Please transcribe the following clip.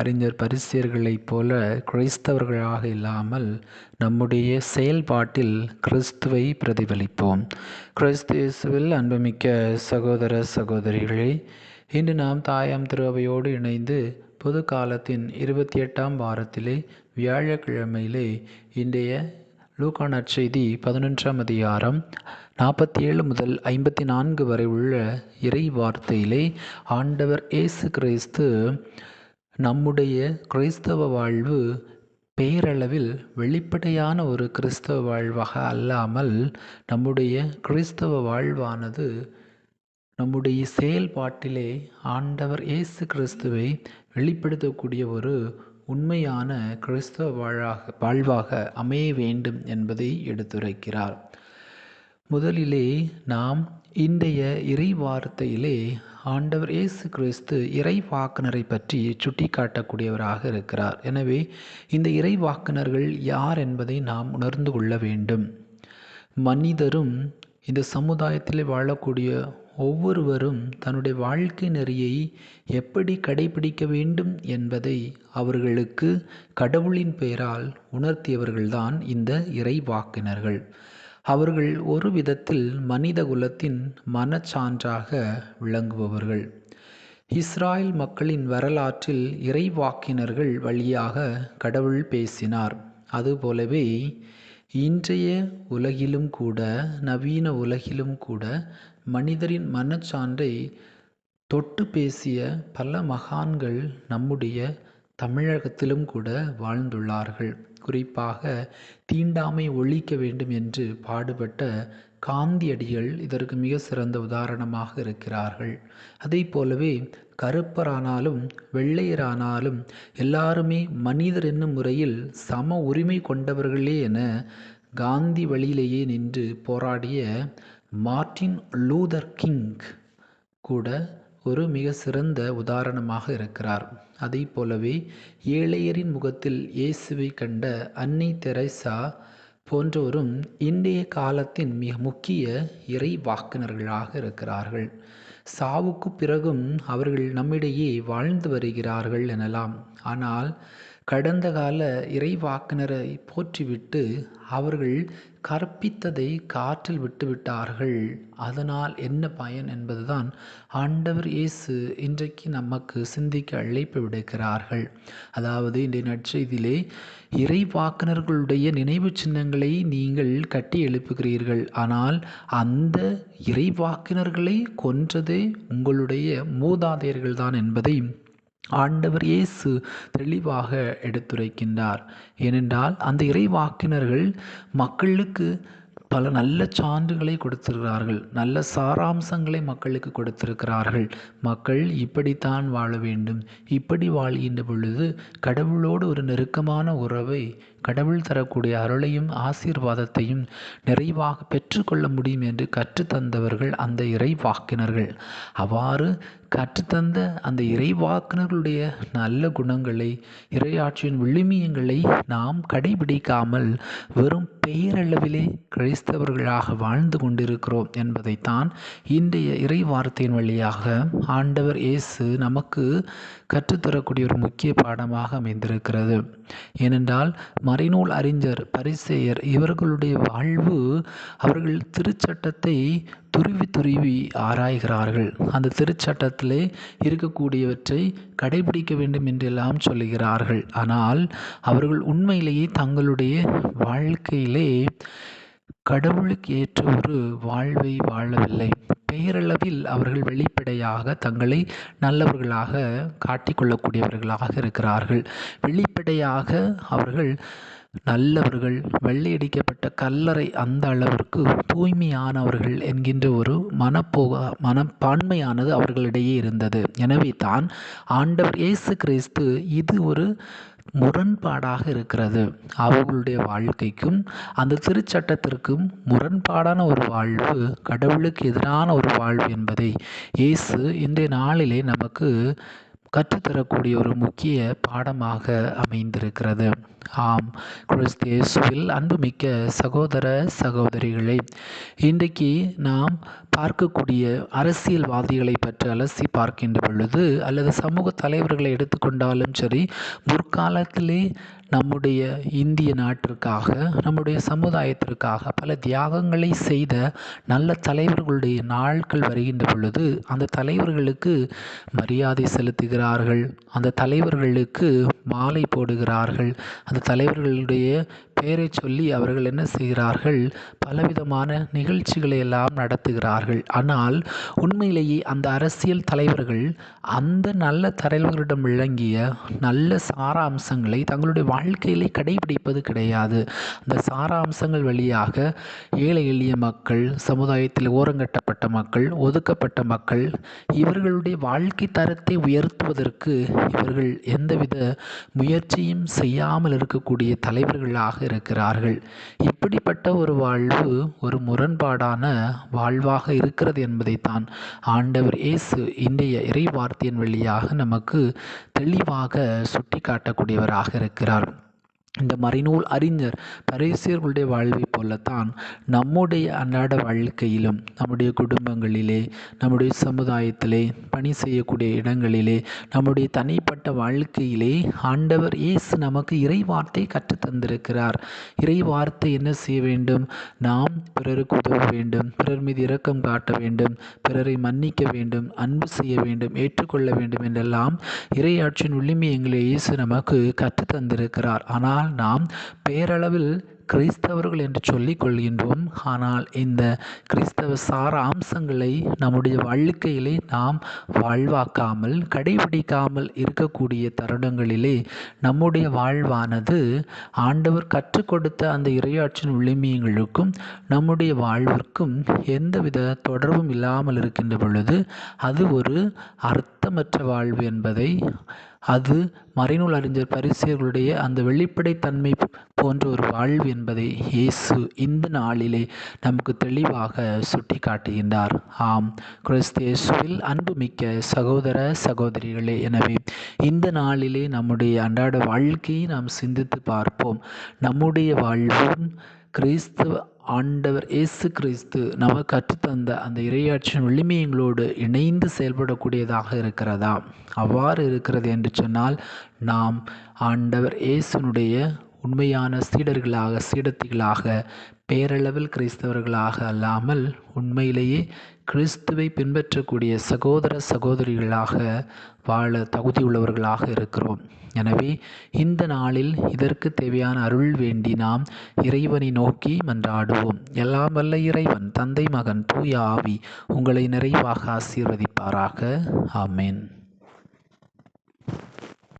அறிஞர் பரிசியர்களைப் போல கிறிஸ்தவர்களாக இல்லாமல் நம்முடைய செயல்பாட்டில் கிறிஸ்துவை பிரதிபலிப்போம். கிறிஸ்து இயேசுவில் அன்புமிக்க சகோதர சகோதரிகளே இன்று நாம் தாயாம் திருவையோடு இணைந்து பொது காலத்தின் இருபத்தி எட்டாம் வாரத்திலே வியாழக்கிழமையிலே இன்றைய லூக்கா நற்செய்தி பதினொன்றாம் அதிகாரம் நாற்பத்தி ஏழு முதல் ஐம்பத்தி நான்கு வரை உள்ள இறை வார்த்தையிலே ஆண்டவர் இயேசு கிறிஸ்து நம்முடைய கிறிஸ்தவ வாழ்வு பேரளவில் வெளிப்படையான ஒரு கிறிஸ்தவ வாழ்வாக அல்லாமல் நம்முடைய கிறிஸ்தவ வாழ்வானது நம்முடைய செயல்பாட்டிலே ஆண்டவர் இயேசு கிறிஸ்துவை வெளிப்படுத்தக்கூடிய ஒரு உண்மையான கிறிஸ்தவ வாழாக வாழ்வாக அமைய வேண்டும் என்பதை எடுத்துரைக்கிறார். முதலிலே நாம் இன்றைய இறை வார்த்தையிலே ஆண்டவர் இயேசு கிறிஸ்து இறை வாக்குனரை பற்றி சுட்டி காட்டக்கூடியவராக இருக்கிறார். எனவே இந்த இறை வாக்குனர்கள் யார் என்பதை நாம் உணர்ந்து கொள்ள வேண்டும். மனிதரும் இந்த சமுதாயத்தில் வாழக்கூடிய ஒவ்வொருவரும் தன்னுடைய வாழ்க்கை நெறியை எப்படி கடைபிடிக்க வேண்டும் என்பதை அவர்களுக்கு கடவுளின் பெயரால் உணர்த்தியவர்கள்தான் இந்த இறை வாக்கினர்கள் அவர்கள் ஒரு விதத்தில் மனித குலத்தின் மனச்சான்றாக விளங்குபவர்கள். இஸ்ராயல் மக்களின் வரலாற்றில் இறைவாக்கினர்கள் வழியாக கடவுள் பேசினார். அதுபோலவே இன்றைய உலகிலும் கூட நவீன உலகிலும் கூட மனிதரின் மனச்சான்றை தொட்டு பேசிய பல மகான்கள் நம்முடைய தமிழகத்திலும் கூட வாழ்ந்துள்ளார்கள். குறிப்பாக தீண்டாமை ஒழிக்க வேண்டும் என்று பாடுபட்ட காந்தியடிகள் இதற்கு மிக சிறந்த உதாரணமாக இருக்கிறார்கள். அதே போலவே கருப்பரானாலும் வெள்ளையரானாலும் எல்லாருமே மனிதர் என்னும் முறையில் சம உரிமை கொண்டவர்களே என காந்தி வழியிலேயே நின்று போராடிய மார்ட்டின் லூதர் கிங் கூட ஒரு மிக சிறந்த உதாரணமாக இருக்கிறார். அதை போலவே ஏழையரின் முகத்தில் இயேசுவை கண்ட அன்னை தெரசா போன்றோரும் இன்றைய காலத்தின் மிக முக்கிய இறை வாக்குனர்களாக இருக்கிறார்கள். சாவுக்கு பிறகும் அவர்கள் நம்மிடையே வாழ்ந்து வருகிறார்கள் எனலாம். ஆனால் கடந்த கால இறைவாக்கினரை போற்றிவிட்டு அவர்கள் கற்பித்ததை காற்றில் விட்டுவிட்டார்கள். அதனால் என்ன பயன் என்பதுதான் ஆண்டவர் இயேசு இன்றைக்கு நமக்கு சிந்திக்க அழைப்பு விடுக்கிறார்கள். அதாவது இன்றைய நற்செய்தியிலே இறைவாக்கினர்களுடைய நினைவு சின்னங்களை நீங்கள் கட்டி எழுப்புகிறீர்கள். ஆனால் அந்த இறைவாக்கினர்களை கொன்றதே உங்களுடைய மூதாதையர்கள் தான் என்பதை ஆண்டவர் இயேசு தெளிவாக எடுத்துரைக்கின்றார். ஏனென்றால் அந்த இறைவாக்கினர்கள் மக்களுக்கு பல நல்ல சான்றுகளை கொடுத்திருக்கிறார்கள். நல்ல சாராம்சங்களை மக்களுக்கு கொடுத்திருக்கிறார்கள். மக்கள் இப்படித்தான் வாழ வேண்டும். இப்படி வாழ்கின்ற பொழுது கடவுளோடு ஒரு நெருக்கமான உறவை கடவுள் தரக்கூடிய அருளையும் ஆசீர்வாதத்தையும் நிறைவாக பெற்றுக்கொள்ள முடியும் என்று கற்றுத்தந்தவர்கள் அந்த இறைவாக்கினர்கள். அவ்வாறு கற்றுத்தந்த அந்த இறைவாக்கினர்களுடைய நல்ல குணங்களை இறையாட்சியின் விழுமியங்களை நாம் கடைபிடிக்காமல் வெறும் பெயரளவிலே கிறிஸ்தவர்களாக வாழ்ந்து கொண்டிருக்கிறோம் என்பதைத்தான் இன்றைய இறை வார்த்தையின் வழியாக ஆண்டவர் இயேசு நமக்கு கற்றுத்தரக்கூடிய ஒரு முக்கிய பாடமாக அமைந்திருக்கிறது. ஏனென்றால் மறைநூல் அறிஞர் பரிசேயர் இவர்களுடைய வாழ்வு அவர்கள் திருச்சட்டத்தை துருவி துருவி ஆராய்கிறார்கள். அந்த திருச்சட்டத்திலே இருக்கக்கூடியவற்றை கடைபிடிக்க வேண்டும் என்றெல்லாம் சொல்லுகிறார்கள். ஆனால் அவர்கள் உண்மையிலேயே தங்களுடைய வாழ்க்கையிலே கடவுளுக்கு ஏற்ற ஒரு வாழ்வை வாழவில்லை. பெயரளவில் அவர்கள் வெளிப்படையாக தங்களை நல்லவர்களாக காட்டிக்கொள்ளக்கூடியவர்களாக இருக்கிறார்கள். வெளிப்படையாக அவர்கள் நல்லவர்கள் வெள்ளையடிக்கப்பட்ட கல்லறை அந்த அளவிற்கு தூய்மையானவர்கள் என்கின்ற ஒரு மனப்போக மனப்பான்மையானது அவர்களிடையே இருந்தது. எனவே தான் ஆண்டவர் இயேசு கிறிஸ்து இது ஒரு முரண்பாடாக இருக்கிறது. அவர்களுடைய வாழ்க்கைக்கும் அந்த திருச்சட்டத்திற்கும் முரண்பாடான ஒரு வாழ்வு கடவுளுக்கு எதிரான ஒரு வாழ்வு என்பதை இயேசு இன்றைய நாளிலே நமக்கு கற்றுத்தரக்கூடிய ஒரு முக்கிய பாடமாக அமைந்திருக்கிறது. ஆம் கிறிஸ்து இயேசுவில் அன்புமிக்க சகோதர சகோதரிகளே இன்றைக்கு நாம் பார்க்கக்கூடிய அரசியல்வாதிகளை பற்றி அலசி பார்க்கின்ற பொழுது அல்லது சமூக தலைவர்களை எடுத்துக்கொண்டாலும் சரி முற்காலத்திலே நம்முடைய இந்திய நாட்டிற்காக நம்முடைய சமுதாயத்திற்காக பல தியாகங்களை செய்த நல்ல தலைவர்களுடைய நாட்கள் வருகின்ற பொழுது அந்த தலைவர்களுக்கு மரியாதை செலுத்துகிறார்கள். அந்த தலைவர்களுக்கு மாலை போடுகிறார்கள். அந்த தலைவர்களுடைய பெயரை சொல்லி அவர்கள் என்ன செய்கிறார்கள்? பலவிதமான நிகழ்ச்சிகளை எல்லாம் நடத்துகிறார்கள். ஆனால் உண்மையிலேயே அந்த அரசியல் தலைவர்கள் அந்த நல்ல தலைவர்களிடம் விளங்கிய நல்ல சாராம்சங்களை தங்களுடைய வாழ்க்கையிலே கடைபிடிப்பது கிடையாது. அந்த சாராம்சங்கள் வழியாக ஏழை எளிய மக்கள் சமுதாயத்தில் ஓரங்கட்டப்பட்ட மக்கள் ஒதுக்கப்பட்ட மக்கள் இவர்களுடைய வாழ்க்கை தரத்தை உயர்த்துவதற்கு இவர்கள் எந்தவித முயற்சியும் செய்யாமல் இருக்கக்கூடிய தலைவர்களாக இருக்கிறார்கள். இப்படிப்பட்ட ஒரு வாழ்வு ஒரு முரண்பாடான வாழ்வாக இருக்கிறது என்பதைத்தான் ஆண்டவர் இயேசு இன்றைய இறை வார்த்தையின் வழியாக நமக்கு தெளிவாக சுட்டி காட்டக்கூடியவராக இருக்கிறார். இந்த மறைநூல் அறிஞர் பரிசியர்களுடைய வாழ்வை போலத்தான் நம்முடைய அன்றாட வாழ்க்கையிலும் நம்முடைய குடும்பங்களிலே நம்முடைய சமுதாயத்திலே பணி செய்யக்கூடிய இடங்களிலே நம்முடைய தனிப்பட்ட வாழ்க்கையிலே ஆண்டவர் இயேசு நமக்கு இறை வார்த்தை கற்றுத்தந்திருக்கிறார். இறை வார்த்தை என்ன செய்ய வேண்டும்? நாம் பிறருக்கு உதவ வேண்டும் பிறர் மீது இரக்கம் காட்ட வேண்டும் பிறரை மன்னிக்க வேண்டும் அன்பு செய்ய வேண்டும் ஏற்றுக்கொள்ள வேண்டும் என்றெல்லாம் இறையாட்சியின் உள்ளிமை எங்களை இயேசு நமக்கு கற்றுத்தந்திருக்கிறார். ஆனால் நாம் பேரளவில் கிறிஸ்தவர்கள் என்று சொல்லிக் கொள்கின்றோம். ஆனால் இந்த கிறிஸ்தவ சார அம்சங்களை நம்முடைய வாழ்க்கையிலே நாம் வாழ்வாக்காமல் கடைபிடிக்காமல் இருக்கக்கூடிய தருணங்களிலே நம்முடைய வாழ்வானது ஆண்டவர் கற்றுக் கொடுத்த அந்த இரையாற்றின் விளிமியங்களுக்கும் நம்முடைய வாழ்விற்கும் எந்தவித தொடர்பும் இல்லாமல் இருக்கின்ற பொழுது அது ஒரு அர்த்தமற்ற வாழ்வு என்பதை அது மறைநூல் அறிஞர் பரிசியர்களுடைய அந்த வெளிப்படைத்தன்மை போன்ற ஒரு வாழ்வு என்பதை இயேசு இந்த நாளிலே நமக்கு தெளிவாக சுட்டி காட்டுகின்றார் ஆம் கிறிஸ்தியேசுவில் அன்புமிக்க சகோதர சகோதரிகளே எனவே இந்த நாளிலே நம்முடைய அன்றாட வாழ்க்கையை நாம் சிந்தித்து பார்ப்போம். நம்முடைய வாழ்வும் கிறிஸ்துவ ஆண்டவர் இயேசு கிறிஸ்து நமக்கு கற்றுத்தந்த அந்த இரையாட்சியின் வலிமையங்களோடு இணைந்து செயல்படக்கூடியதாக இருக்கிறதா? அவ்வாறு இருக்கிறது என்று சொன்னால் நாம் ஆண்டவர் இயேசுனுடைய உண்மையான சீடர்களாக சீடத்திகளாக பேரளவில் கிறிஸ்தவர்களாக அல்லாமல் உண்மையிலேயே கிறிஸ்துவை பின்பற்றக்கூடிய சகோதர சகோதரிகளாக வாழ தகுதியுள்ளவர்களாக இருக்கிறோம். எனவே இந்த நாளில் இதற்கு தேவையான அருள் வேண்டி நாம் இறைவனை நோக்கி மன்றாடுவோம். எல்லாம் வல்ல இறைவன் தந்தை மகன் தூய ஆவி உங்களை நிறைவாக ஆசீர்வதிப்பாராக. ஆமேன்.